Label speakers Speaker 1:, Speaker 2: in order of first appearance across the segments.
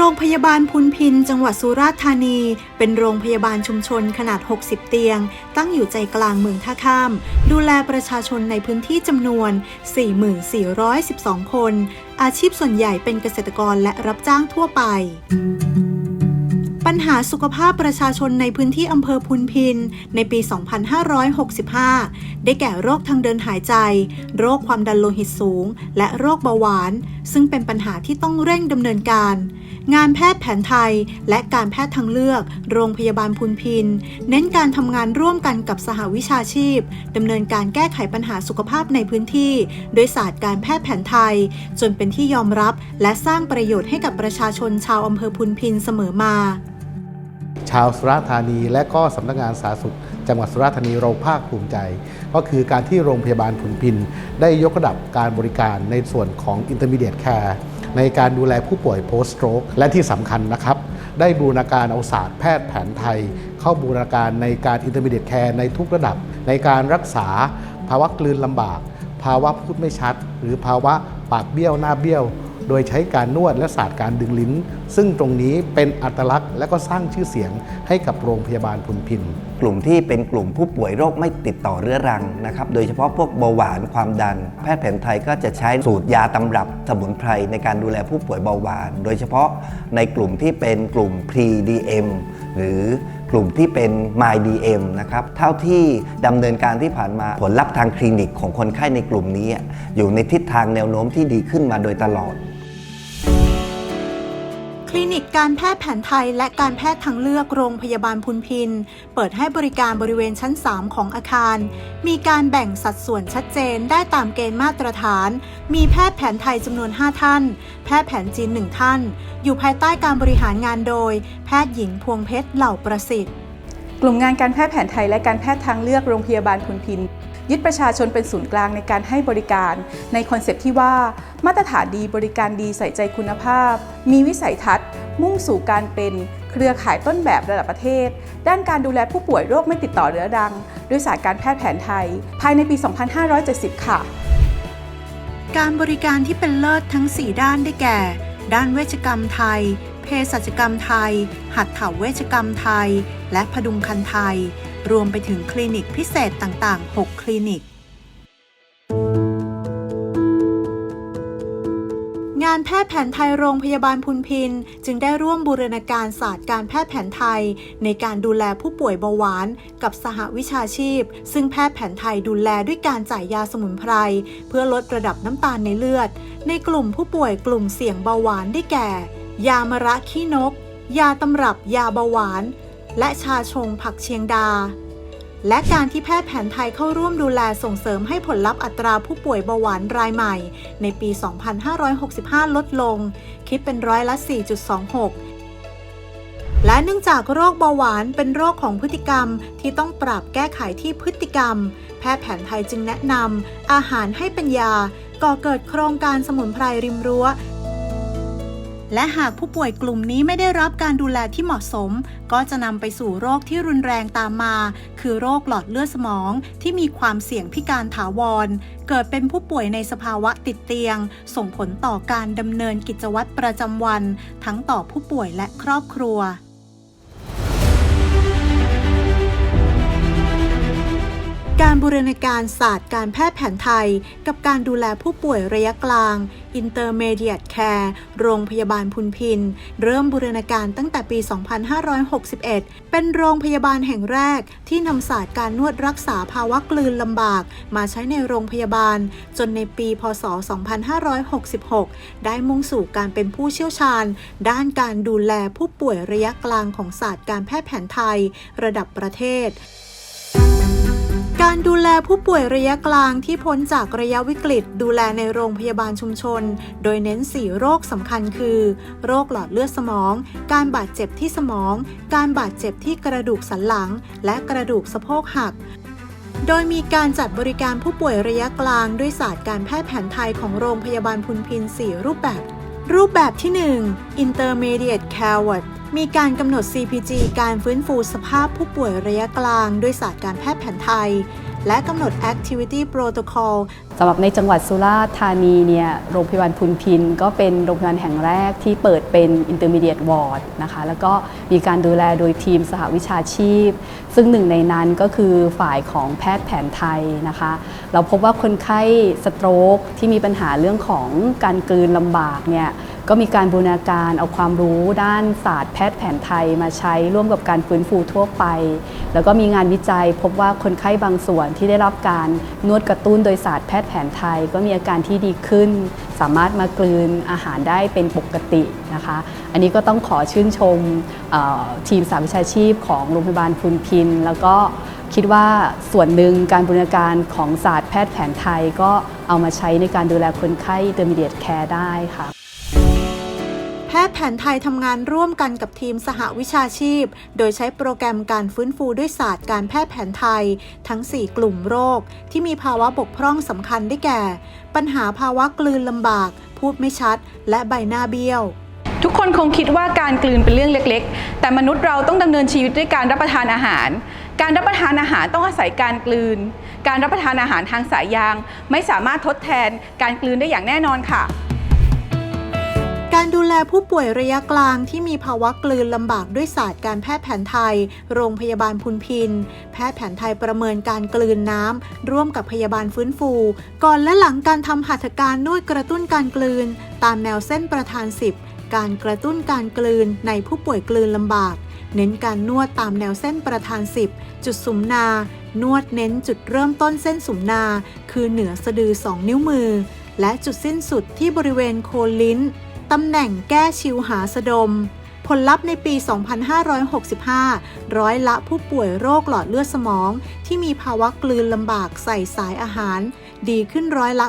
Speaker 1: โรงพยาบาลพุนพิน จังหวัดสุราษฎร์ธานี เป็นโรงพยาบาลชุมชนขนาด 60 เตียง ตั้งอยู่ใจกลางเมืองท่าข้าม ดูแลประชาชนในพื้นที่จำนวน 4412 คน อาชีพส่วนใหญ่เป็นเกษตรกรและรับจ้างทั่วไปปัญหาสุขภาพประชาชนในพื้นที่อำเภอพุนพิน ในปี 2565 ได้แก่โรคทางเดินหายใจ โรคความดันโลหิตสูง และโรคเบาหวาน ซึ่งเป็นปัญหาที่ต้องเร่งดำเนินการ งานแพทย์แผนไทย และการแพทย์ทางเลือก โรงพยาบาลพุนพิน เน้นการทำงานร่วมกันกับสหวิชาชีพดำเนินการแก้ไขปัญหาสุขภาพในพื้นที่ โดยศาสตร์การแพทย์แผนไทย จนเป็นที่ยอมรับ และสร้างประโยชน์ให้กับประชาชนชาวอำเภอพุนพินเสมอมา
Speaker 2: ชาวสุราษฎร์ธานีและก็สำนักงานสาธารณสุข จังหวัดสุราษฎร์ธานีเราภาคภูมิใจ ก็คือการที่โรงพยาบาลผุนพิน ได้ยกระดับการบริการในส่วนของ Intermediate Care ในการดูแลผู้ป่วย Post Stroke และที่สำคัญนะครับ ได้บูรณาการเอาศาสตร์แพทย์แผนไทย เข้าบูรณาการในการ Intermediate Care ในทุกระดับ ในการรักษาภาวะกลืนลำบาก ภาวะพูดไม่ชัด หรือภาวะปากเบี้ยวหน้าเบี้ยวโดยใช้การนวดและศาสตร์การดึงลิ้น ซึ่งตรงนี้เป็นอัตลักษณ์และก็สร้างชื่อเสียงให้กับโรงพยาบาลพุนพิน
Speaker 3: กลุ่มที่เป็นกลุ่มผู้ป่วยโรคไม่ติดต่อเรื้อรังนะครับ โดยเฉพาะพวกเบาหวานความดัน แพทย์แผนไทยก็จะใช้สูตรยาตำรับสมุนไพรในการดูแลผู้ป่วยเบาหวาน โดยเฉพาะในกลุ่มที่เป็นกลุ่ม pre-DM หรือกลุ่มที่เป็น MyDM นะครับ เท่าที่ดำเนินการที่ผ่านมาผลลัพธ์ทางคลินิกของคนไข้ในกลุ่มนี้ อยู่ในทิศทางแนวโน้มที่ดีขึ้นมาโดยตลอด
Speaker 1: คลินิกการแพทย์แผนไทยและการแพทย์ทางเลือกโรงพยาบาลพุนพิน เปิดให้บริการบริเวณชั้น 3 ของอาคาร มีการแบ่งสัดส่วนชัดเจนได้ตามเกณฑ์มาตรฐาน มีแพทย์แผนไทยจำนวน 5 ท่าน แพทย์แผนจีน 1 ท่าน อยู่ภายใต้การบริหารงานโดย แพทย์หญิงพวงเพชรเหล่าประสิทธิ์
Speaker 4: กลุ่มงานการแพทย์แผนไทยและการแพทย์ทางเลือกโรงพยาบาลพุนพิน ยึดประชาชนเป็นศูนย์กลางในการให้บริการ ในคอนเซปต์ที่ว่า มาตรฐานดีบริการดีใส่ใจคุณภาพ มีวิสัยทัศน์ มุ่งสู่การเป็นเครือข่ายต้นแบบระดับประเทศ ด้านการดูแลผู้ป่วยโรคไม่ติดต่อเรื้อรัง ด้วยศาสตร์การแพทย์แผนไทย ภายในปี 2570 ค่ะ
Speaker 1: การบริการที่เป็นเลิศทั้ง 4 ด้านได้แก่ ด้านเวชกรรมไทยเภสัชกรรมไทย หัตถเวชกรรมไทย และพดุงคันไทย รวมไปถึงคลินิกพิเศษต่างๆ 6 คลินิก งานแพทย์แผนไทยโรงพยาบาลพุนพิน จึงได้ร่วมบูรณาการศาสตร์การแพทย์แผนไทย ในการดูแลผู้ป่วยเบาหวาน กับสหวิชาชีพ ซึ่งแพทย์แผนไทยดูแลด้วยการจ่ายยาสมุนไพร เพื่อลดระดับน้ำตาลในเลือด ในกลุ่มผู้ป่วยกลุ่มเสี่ยงเบาหวานได้แก่ ยามะระขี้นก ยาตำรับยาเบาหวาน และชาชงผักเชียงดา และการที่แพทย์แผนไทยเข้าร่วมดูแลส่งเสริมให้ผลลัพธ์อัตราผู้ป่วยเบาหวานรายใหม่ ในปี 2565 ลดลง คิดเป็นร้อยละ 4.26และเนื่องจากโรคเบาหวานเป็นโรคของพฤติกรรมที่ต้องปรับแก้ไขที่พฤติกรรม แพทย์แผนไทยจึงแนะนำอาหารให้เป็นยา ก่อเกิดโครงการสมุนไพรริมรั้ว และหากผู้ป่วยกลุ่มนี้ไม่ได้รับการดูแลที่เหมาะสม ก็จะนำไปสู่โรคที่รุนแรงตามมา คือโรคหลอดเลือดสมองที่มีความเสี่ยงพิการถาวร เกิดเป็นผู้ป่วยในสภาวะติดเตียง ส่งผลต่อการดำเนินกิจวัตรประจำวัน ทั้งต่อผู้ป่วยและครอบครัว การบูรณาการศาสตร์การแพทย์แผนไทย กับการดูแลผู้ป่วยระยะกลาง Intermediate Care โรงพยาบาลพุนพิน เริ่มบูรณาการตั้งแต่ปี 2561 เป็นโรงพยาบาลแห่งแรกที่นำศาสตร์การนวดรักษาภาวะกลืนลำบาก มาใช้ในโรงพยาบาล จนในปี พศ 2566 ได้มุ่งสู่การเป็นผู้เชี่ยวชาญ ด้านการดูแลผู้ป่วยระยะกลางของศาสตร์การแพทย์แผนไทย ระดับประเทศ การดูแลผู้ป่วยระยะกลางที่พ้นจากระยะวิกฤต ดูแลในโรงพยาบาลชุมชน โดยเน้น 4 โรคสำคัญคือ โรคหลอดเลือดสมอง การบาดเจ็บที่สมอง การบาดเจ็บที่กระดูกสันหลัง และกระดูกสะโพกหักโดยมีการจัดบริการผู้ป่วยระยะกลางด้วยศาสตร์การแพทย์แผนไทยของโรงพยาบาลพุนพิน 4 รูปแบบ รูปแบบที่ 1 Intermediate Care Ward มีการกำหนด CPG การฟื้นฟูสภาพผู้ป่วยระยะกลาง ด้วยศาสตร์การแพทย์แผนไทย และกำหนด Activity Protocol
Speaker 5: สำหรับในจังหวัดสุราษฎร์ธานีเนี่ยโรงพยาบาลพุนพิน ก็เป็นโรงพยาบาลแห่งแรกที่เปิดเป็น Intermediate Ward นะคะแล้วก็มีการดูแลโดยทีมสหวิชาชีพ ซึ่งหนึ่งในนั้นก็คือฝ่ายของแพทย์แผนไทยนะคะ เราพบว่าคนไข้สโตรกที่มีปัญหาเรื่องของการกลืนลำบากเนี่ย ก็มีการบูรณาการเอาความรู้ด้านศาสตร์แพทย์แผนไทยมาใช้ร่วมกับการฟื้นฟูทั่วไป แล้วก็มีงานวิจัยพบว่าคนไข้บางส่วนที่ได้รับการนวดกระตุ้นโดยศาสตร์แพทย์แผนไทย ก็มีอาการที่ดีขึ้น สามารถมากลืนอาหารได้เป็นปกตินะคะ อันนี้ก็ต้องขอชื่นชมทีมสาวิชาชีพของโรงพยาบาลพุนพิน แล้วก็คิดว่าส่วนหนึ่งการบูรณาการของศาสตร์แพทย์แผนไทยก็เอามาใช้ในการดูแลคนไข้ intermediate care ได้ค่ะ
Speaker 1: ทย์แผนไทยทำงานร่วมกันกับทีมสหวิชาชีพ โดยใช้โปรแกรมการฟื้นฟูด้วยศาสตร์การแพทย์แผนไทย ทั้ง 4 กลุ่มโรค ที่มีภาวะบกพร่องสำคัญได้แก่ ปัญหาภาวะกลืนลำบาก พูดไม่ชัด และใบหน้าเบี้ยว
Speaker 4: ทุกคนคงคิดว่าการกลืนเป็นเรื่องเล็กๆ แต่มนุษย์เราต้องดำเนินชีวิตด้วยการรับประทานอาหาร การรับประทานอาหารต้องอาศัยการกลืน การรับประทานอาหารทางสายยาง ไม่สามารถทดแทนการกลืนได้อย่างแน่นอนค่ะ
Speaker 1: การดูแลผู้ป่วยระยะกลางที่มีภาวะกลืนลำบากด้วยศาสตร์การแพทย์แผนไทย โรงพยาบาลพุนพิน แพทย์แผนไทยประเมินการกลืนน้ำ ร่วมกับพยาบาลฟื้นฟู ก่อนและหลังการทำหัตถการนวดกระตุ้นการกลืน ตามแนวเส้นประธาน 10 การกระตุ้นการกลืนในผู้ป่วยกลืนลำบาก เน้นการนวดตามแนวเส้นประธาน 10 จุดสุมนา นวดเน้นจุดเริ่มต้นเส้นสุมนา คือเหนือสะดือ 2 นิ้วมือ และจุดสิ้นสุดที่บริเวณโคนลิ้น ตำแหน่งแก้ชิวหาสะดม ผลลัพธ์ในปี 2565 ร้อยละผู้ป่วยโรคหลอดเลือดสมอง ที่มีภาวะกลืนลำบากใส่สายอาหาร ดีขึ้นร้อยละ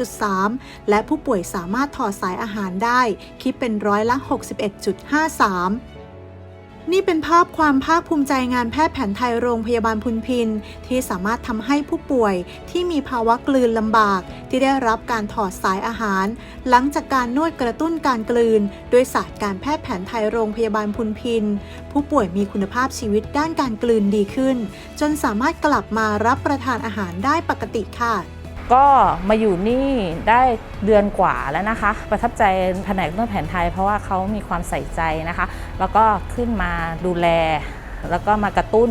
Speaker 1: 92.3 และผู้ป่วยสามารถถอดสายอาหารได้ คิดเป็นร้อยละ 61.53 นี่เป็นภาพความภาคภูมิใจงานแพทย์แผนไทยโรงพยาบาลพุนพิน ที่สามารถทำให้ผู้ป่วยที่มีภาวะกลืนลำบาก ที่ได้รับการถอดสายอาหาร หลังจากการนวดกระตุ้นการกลืน ด้วยศาสตร์การแพทย์แผนไทยโรงพยาบาลพุนพิน ผู้ป่วยมีคุณภาพชีวิตด้านการกลืนดีขึ้น จนสามารถกลับมารับประทานอาหารได้ปกติค่ะ
Speaker 6: ก็มาอยู่นี่ได้เดือนกว่าแล้วนะคะ ประทับใจแผนกนวดแผนไทย เพราะว่าเขามีความใส่ใจนะคะ แล้วก็ขึ้นมาดูแล แล้วก็มากระตุ้น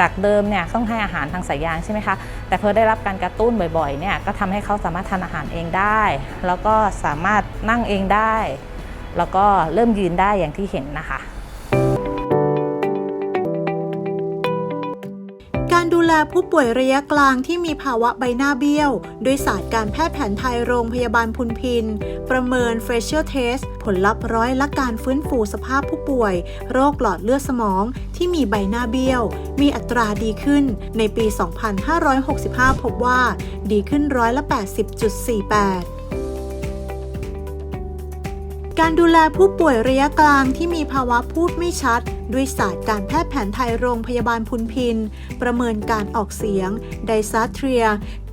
Speaker 6: จากเดิมเนี่ยต้องให้อาหารทางสายยางใช่ไหมคะ แต่เพอได้รับการกระตุ้นบ่อยๆเนี่ยก็ทำให้เขาสามารถทานอาหารเองได้ แล้วก็สามารถนั่งเองได้ แล้วก็เริ่มยืนได้อย่างที่เห็นนะคะ
Speaker 1: ดูแลผู้ป่วยระยะกลางที่มีภาวะใบหน้าเบี้ยวด้วยศาสตร์การแพทย์แผนไทยโรงพยาบาลพุนพิน ประเมิน facial test ผลลัพธ์ร้อยละการฟื้นฟูสภาพผู้ป่วย โรคหลอดเลือดสมองที่มีใบหน้าเบี้ยว มีอัตราดีขึ้นในปี 2565 พบว่า ดีขึ้นร้อยละ 80.48 การดูแลผู้ป่วยระยะกลางที่มีภาวะพูดไม่ชัด ด้วยศาสตร์การแพทย์แผนไทยโรงพยาบาลพุนพิน ประเมินการออกเสียง ไดซัทเทีย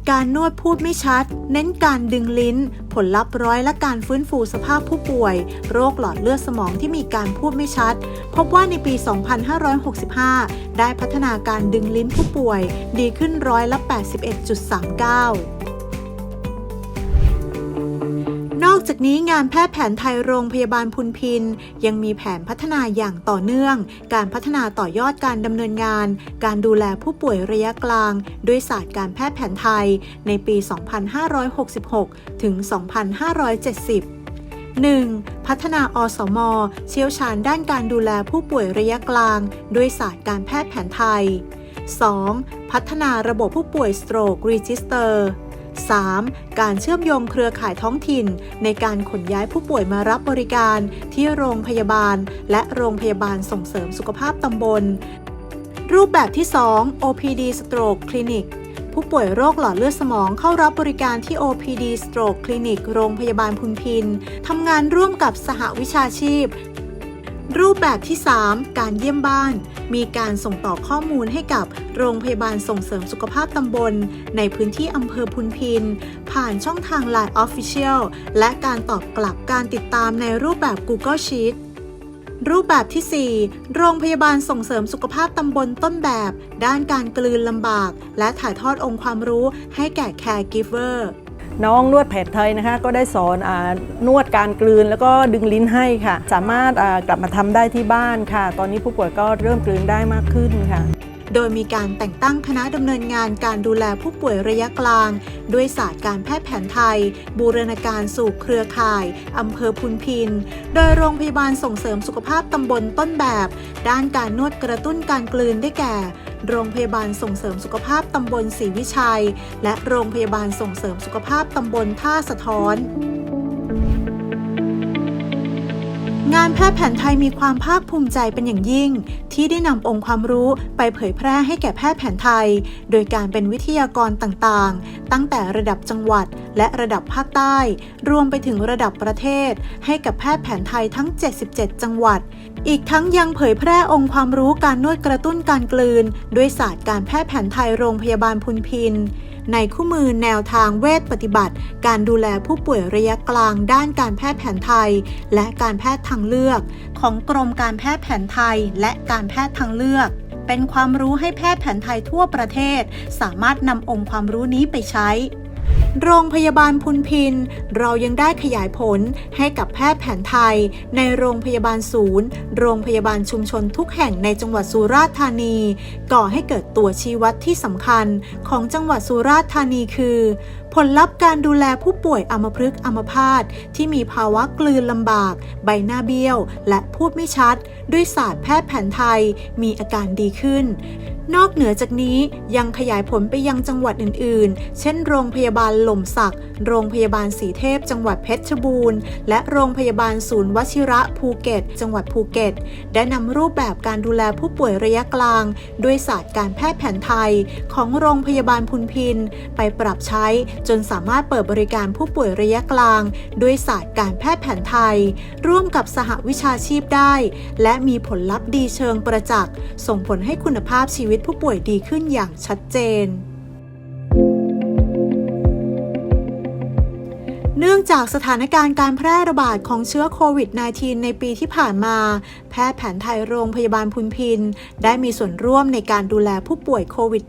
Speaker 1: การนวดพูดไม่ชัด เน้นการดึงลิ้น ผลลัพธ์ร้อยและการฟื้นฟูสภาพผู้ป่วย โรคหลอดเลือดสมองที่มีการพูดไม่ชัด พบว่าในปี 2565 ได้พัฒนาการดึงลิ้นผู้ป่วย ดีขึ้นร้อยละ 81.39 จากนี้งานแพทย์แผนไทยโรงพยาบาลพุนพิน ยังมีแผนพัฒนาอย่างต่อเนื่อง การพัฒนาต่อยอดการดำเนินงาน การดูแลผู้ป่วยระยะกลาง ด้วยศาสตร์การแพทย์แผนไทย ในปี 2566 ถึง 2570 1. พัฒนาอสม เชี่ยวชาญด้านการดูแลผู้ป่วยระยะกลาง ด้วยศาสตร์การแพทย์แผนไทย 2. พัฒนาระบบผู้ป่วยสโตรกรีจิสเตอร์ 3. การเชื่อมโยงเครือข่ายท้องถิ่น ในการขนย้ายผู้ป่วยมารับบริการที่โรงพยาบาล และโรงพยาบาลส่งเสริมสุขภาพตำบล รูปแบบที่ 2 OPD Stroke Clinic ผู้ป่วยโรคหลอดเลือดสมองเข้ารับบริการที่ OPD Stroke Clinic โรงพยาบาลพุนพิน ทำงานร่วมกับสหวิชาชีพ รูปแบบที่ 3 การเยี่ยมบ้าน มีการส่งต่อข้อมูลให้กับโรงพยาบาลส่งเสริมสุขภาพตำบล ในพื้นที่อำเภอพุนพิน ผ่านช่องทาง Line Official และการตอบกลับการติดตามในรูปแบบ Google Sheet รูปแบบที่ 4 โรงพยาบาลส่งเสริมสุขภาพตำบลต้นแบบ ด้านการกลืนลำบาก และถ่ายทอดองค์ความรู้ให้แก่ caregiver
Speaker 7: น้องนวดแผนไทยนะคะก็ได้สอนอนวดการกลืนแล้วก็ดึงลิ้นให้ค่ะ สามารถกลับมาทำได้ที่บ้านค่ะ ตอนนี้ผู้ป่วยก็เริ่มกลืนได้มากขึ้นค่ะ
Speaker 1: โดยมีการแต่งตั้งคณะดำเนินงานการดูแลผู้ป่วยระยะกลาง ด้วยศาสตร์การแพทย์แผนไทย บูรณาการสู่เครือข่ายอำเภอพุนพิน โดยโรงพยาบาลส่งเสริมสุขภาพตำบลต้นแบบ ด้านการนวดกระตุ้นการกลืนได้แก่ โรงพยาบาลส่งเสริมสุขภาพตำบลศรีวิชัย และโรงพยาบาลส่งเสริมสุขภาพตำบลท่าสะท้อน งานแพทย์แผนไทยมีความภาคภูมิใจเป็นอย่างยิ่ง ที่ได้นำองค์ความรู้ไปเผยแพร่ให้แก่แพทย์แผนไทย โดยการเป็นวิทยากรต่างๆ ตั้งแต่ระดับจังหวัดและระดับภาคใต้ รวมไปถึงระดับประเทศ ให้กับแพทย์แผนไทยทั้ง 77 จังหวัด อีกทั้งยังเผยแพร่องค์ความรู้การนวดกระตุ้นการกลืน ด้วยศาสตร์การแพทย์แผนไทยโรงพยาบาลพุนพิน ในคู่มือแนวทางเวชปฏิบัติ การดูแลผู้ป่วยระยะกลางด้านการแพทย์แผนไทย และการแพทย์ทางเลือก ของกรมการแพทย์แผนไทย และการแพทย์ทางเลือกเป็นความรู้ให้แพทย์แผนไทยทั่วประเทศ สามารถนำองค์ความรู้นี้ไปใช้ โรงพยาบาลพุนพิน เรายังได้ขยายผลให้กับแพทย์แผนไทย ในโรงพยาบาลศูนย์ โรงพยาบาลชุมชนทุกแห่งในจังหวัดสุราษฎร์ธานี ก่อให้เกิดตัวชี้วัดที่สำคัญของจังหวัดสุราษฎร์ธานีคือ ผลลัพธ์การดูแลผู้ป่วยอัมพฤกษ์อัมพาตที่มีภาวะกลืนลำบาก ใบหน้าเบี้ยว และพูดไม่ชัด ด้วยศาสตร์แพทย์แผนไทยมีอาการดีขึ้นนอกเหนือจากนี้ยังขยายผลไปยังจังหวัดอื่นๆ เช่น โรงพยาบาลหล่มสัก โรงพยาบาลสีเทพ จังหวัดเพชรบูรณ์ และโรงพยาบาลศูนย์วชิระภูเก็ต จังหวัดภูเก็ต ได้นำรูปแบบการดูแลผู้ป่วยระยะกลาง ด้วยศาสตร์การแพทย์แผนไทย ของโรงพยาบาลพุนพิน ไปปรับใช้จนสามารถเปิดบริการผู้ป่วยระยะกลาง ด้วยศาสตร์การแพทย์แผนไทย ร่วมกับสหวิชาชีพได้ และมีผลลัพธ์ดีเชิงประจักษ์ ส่งผลให้คุณภาพชีวิตผู้ป่วยดีขึ้นอย่างชัดเจน เนื่องจากสถานการณ์การแพร่ระบาดของเชื้อโควิด -19 ในปีที่ผ่านมา แพทย์แผนไทยโรงพยาบาลพุนพิน ได้มีส่วนร่วมในการดูแลผู้ป่วยโควิด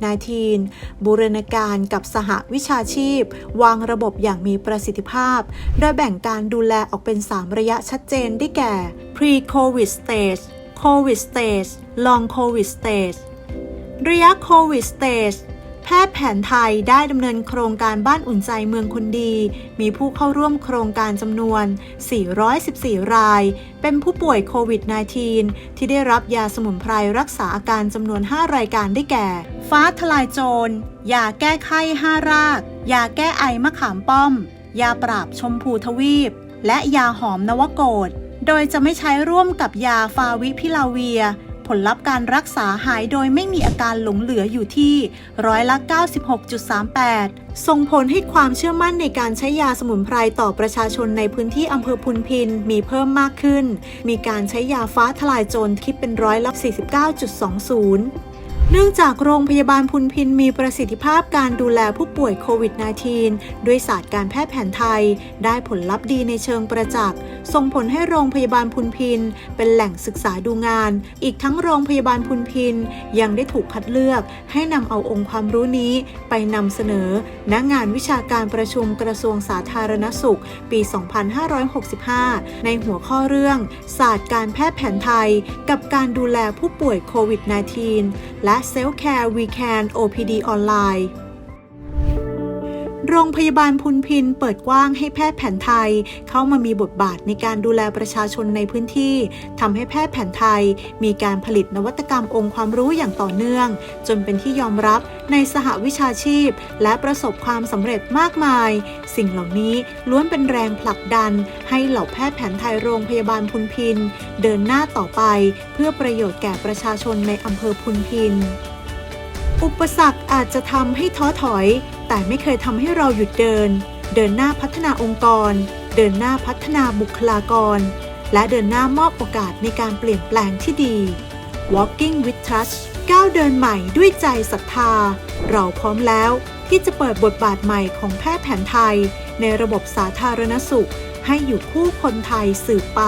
Speaker 1: -19 บูรณาการกับสหวิชาชีพ วางระบบอย่างมีประสิทธิภาพ โดยแบ่งการดูแลออกเป็น 3 ระยะชัดเจนได้แก่ pre-covid stage covid stage long covid stage ระยะโควิดสเตจ แพทย์แผนไทยได้ดำเนินโครงการบ้านอุ่นใจเมืองคนดี มีผู้เข้าร่วมโครงการจำนวน 414 ราย เป็นผู้ป่วยโควิด -19 ที่ได้รับยาสมุนไพรรักษาอาการจำนวน 5 รายการได้แก่ ฟ้าทลายโจร ยาแก้ไข้ 5 ราก ยาแก้ไอมะขามป้อม ยาปราบชมพูทวีป และยาหอมนวโกฏโดยจะไม่ใช้ร่วมกับยาฟาวิพิลาเวีย ผลลัพธ์การรักษาหายโดยไม่มีอาการหลงเหลืออยู่ที่ร้อยละ96.38 ส่งผลให้ความเชื่อมั่นในการใช้ยาสมุนไพรต่อประชาชนในพื้นที่อำเภอพุนพินมีเพิ่มมากขึ้น มีการใช้ยาฟ้าทลายโจรคิดเป็นร้อยละ49.20 เนื่องจากโรงพยาบาลพุนพินมีประสิทธิภาพการดูแลผู้ป่วยโควิด -19 ด้วยศาสตร์การแพทย์แผนไทย ได้ผลลัพธ์ดีในเชิงประจักษ์ส่งผลให้โรงพยาบาลพุนพิน เป็นแหล่งศึกษาดูงาน อีกทั้งโรงพยาบาลพุนพิน ยังได้ถูกคัดเลือกให้นำเอาองค์ความรู้นี้ไปนำเสนอณงานวิชาการประชุมกระทรวงสาธารณสุข ปี 2565 ในหัวข้อเรื่อง ศาสตร์การแพทย์แผนไทย กับการดูแลผู้ป่วยโควิด -19 และและ Self Care We Can OPD ออนไลน์ โรงพยาบาลพุนพินเปิดกว้างให้แพทย์แผนไทย เข้ามามีบทบาทในการดูแลประชาชนในพื้นที่ทำให้แพทย์แผนไทย มีการผลิตนวัตกรรมองค์ความรู้อย่างต่อเนื่อง จนเป็นที่ยอมรับในสหวิชาชีพ และประสบความสำเร็จมากมาย สิ่งเหล่านี้ล้วนเป็นแรงผลักดัน ให้เหล่าแพทย์แผนไทยโรงพยาบาลพุนพิน เดินหน้าต่อไป เพื่อประโยชน์แก่ประชาชนในอำเภอพุนพิน อุปสรรคอาจจะทำให้ท้อถอย แต่ไม่เคยทำให้เราหยุดเดิน เดินหน้าพัฒนาองค์กร เดินหน้าพัฒนาบุคลากร และเดินหน้ามอบโอกาสในการเปลี่ยนแปลงที่ดี Walking with Trust ก้าวเดินใหม่ด้วยใจศรัทธา เราพร้อมแล้วที่จะเปิดบทบาทใหม่ของแพทย์แผนไทย ในระบบสาธารณสุข ให้อยู่คู่คนไทยสืบไป